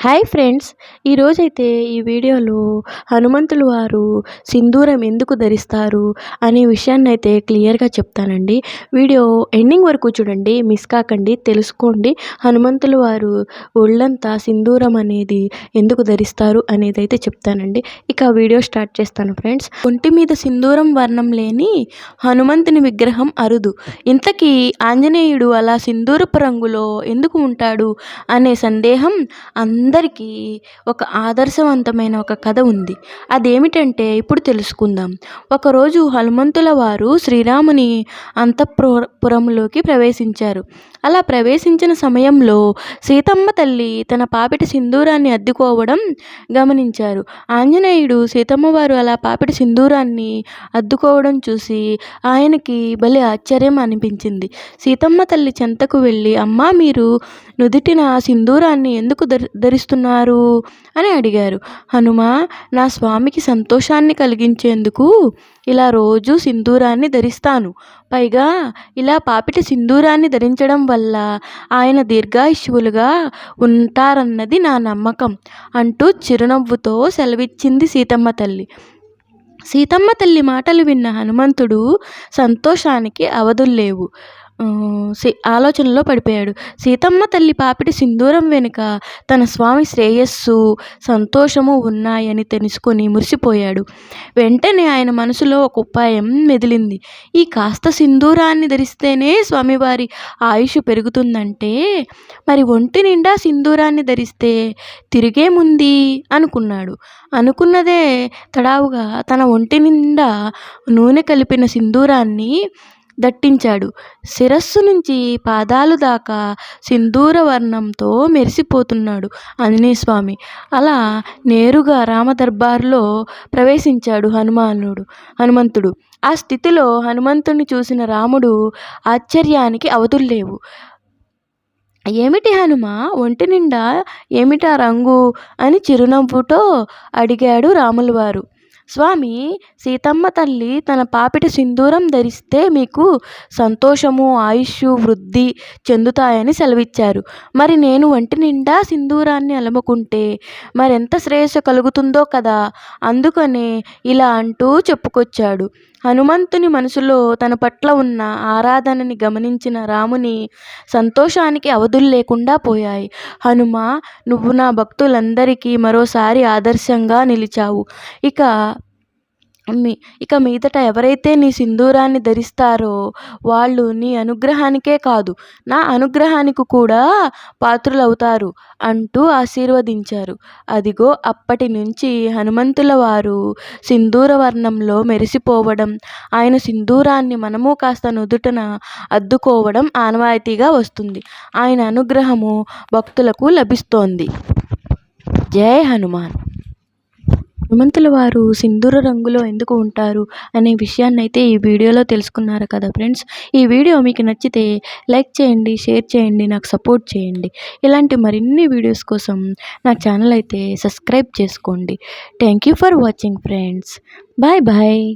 Hi friends ఈరోజైతే ఈ వీడియోలో హనుమంతులు వారు సింధూరం ఎందుకు ధరిస్తారు అనే విషయాన్ని అయితే క్లియర్గా చెప్తానండి. వీడియో ఎండింగ్ వరకు చూడండి మిస్ కాకండి తెలుసుకోండి. హనుమంతులు వారు ఒళ్ళంతా సింధూరం అనేది ఎందుకు ధరిస్తారు అనేది అయితే చెప్తానండి. ఇక వీడియో స్టార్ట్ చేస్తాను ఫ్రెండ్స్. ఒంటి మీద సింధూరం వర్ణం లేని హనుమంతుని విగ్రహం అరుదు. ఇంతకీ ఆంజనేయుడు అలా సింధూరపు రంగులో ఎందుకు ఉంటాడు అనే సందేహం అందరికీ ఒక ఆదర్శవంతమైన ఒక కథ ఉంది. అదేమిటంటే ఇప్పుడు తెలుసుకుందాం. ఒకరోజు హనుమంతుల వారు శ్రీరాముని అంతఃపురంలోకి ప్రవేశించారు. అలా ప్రవేశించిన సమయంలో సీతమ్మ తల్లి తన పాపిటి సింధూరాన్ని అద్దుకోవడం గమనించారు. ఆంజనేయుడు సీతమ్మ వారు అలా పాపిటి సింధూరాన్ని అద్దుకోవడం చూసి ఆయనకి భలే ఆశ్చర్యం అనిపించింది. సీతమ్మ తల్లి చెంతకు వెళ్ళి అమ్మా మీరు నుదిటిన సింధూరాన్ని ఎందుకు ధరి ధరిస్తున్నారు అని అడిగారు. హనుమ నా స్వామికి సంతోషాన్ని కలిగించేందుకు ఇలా రోజు సింధూరాన్ని ధరిస్తాను. పైగా ఇలా పాపిటి సింధూరాన్ని ధరించడం వల్ల ఆయన దీర్ఘాయుష్యులుగా ఉంటారన్నది నా నమ్మకం అంటూ చిరునవ్వుతో సెలవిచ్చింది సీతమ్మ తల్లి. సీతమ్మ తల్లి మాటలు విన్న హనుమంతుడు సంతోషానికి అవధుల్లేవు. ఆలోచనలో పడిపోయాడు. సీతమ్మ తల్లి పాపిటి సింధూరం వెనుక తన స్వామి శ్రేయస్సు సంతోషము ఉన్నాయని తెలుసుకొని మురిసిపోయాడు. వెంటనే ఆయన మనసులో ఒక ఉపాయం మెదిలింది. ఈ కాస్త సింధూరాన్ని ధరిస్తేనే స్వామివారి ఆయుష్ పెరుగుతుందంటే మరి ఒంటి నిండా సింధూరాన్ని ధరిస్తే తిరిగేముంది అనుకున్నాడు. అనుకున్నదే తడావుగా తన ఒంటి నిండా నూనె కలిపిన సింధూరాన్ని దట్టించాడు. శిరస్సు నుంచి పాదాలు దాకా సింధూర వర్ణంతో మెరిసిపోతున్నాడు ఆంజనేయ స్వామి అలా నేరుగా రామదర్బార్లో ప్రవేశించాడు హనుమానుడు హనుమంతుడు. ఆ స్థితిలో హనుమంతుడిని చూసిన రాముడు ఆశ్చర్యానికి అవధుల్లేవు. ఏమిటి హనుమ? ఒంటి నిండా ఏమిటా రంగు అని చిరునవ్వుతో అడిగాడు రాములవారు. స్వామి సీతమ్మ తల్లి తన పాపిట సింధూరం ధరిస్తే మీకు సంతోషము ఆయుష్ వృద్ధి చెందుతాయని సెలవిచ్చారు. మరి నేను వంటి నిండా సింధూరాన్ని అలముకుంటే మరెంత శ్రేయస్సు కలుగుతుందో కదా? అందుకనే ఇలా అంటూ చెప్పుకొచ్చాడు. హనుమంతుని మనసులో తన పట్ల ఉన్న ఆరాధనని గమనించిన రాముని సంతోషానికి అవధులు లేకుండా పోయాయి. హనుమ నువ్వు నా భక్తులందరికీ మరోసారి ఆదర్శంగా నిలిచావు. ఇక మీ ఇక మీదట ఎవరైతే నీ సింధూరాన్ని ధరిస్తారో వాళ్ళు నీ అనుగ్రహానికే కాదు నా అనుగ్రహానికి కూడా పాత్రులవుతారు అంటూ ఆశీర్వదించారు. అదిగో అప్పటి నుంచి హనుమంతుల వారు సింధూర వర్ణంలో మెరిసిపోవడం ఆయన సింధూరాన్ని మనము కాస్త నుదుటన అద్దుకోవడం ఆనవాయితీగా వస్తుంది. ఆయన అనుగ్రహము భక్తులకు లభిస్తోంది. జై హనుమాన్. హనుమంతుల వారు సింధూర రంగులో ఎందుకు ఉంటారు అనే విషయాన్ని అయితే ఈ వీడియోలో తెలుసుకున్నారు కదా ఫ్రెండ్స్. ఈ వీడియో మీకు నచ్చితే లైక్ చేయండి షేర్ చేయండి నాకు సపోర్ట్ చేయండి. ఇలాంటి మరిన్ని వీడియోస్ కోసం నా ఛానల్ అయితే సబ్స్క్రైబ్ చేసుకోండి. Thank you for watching friends. Bye bye.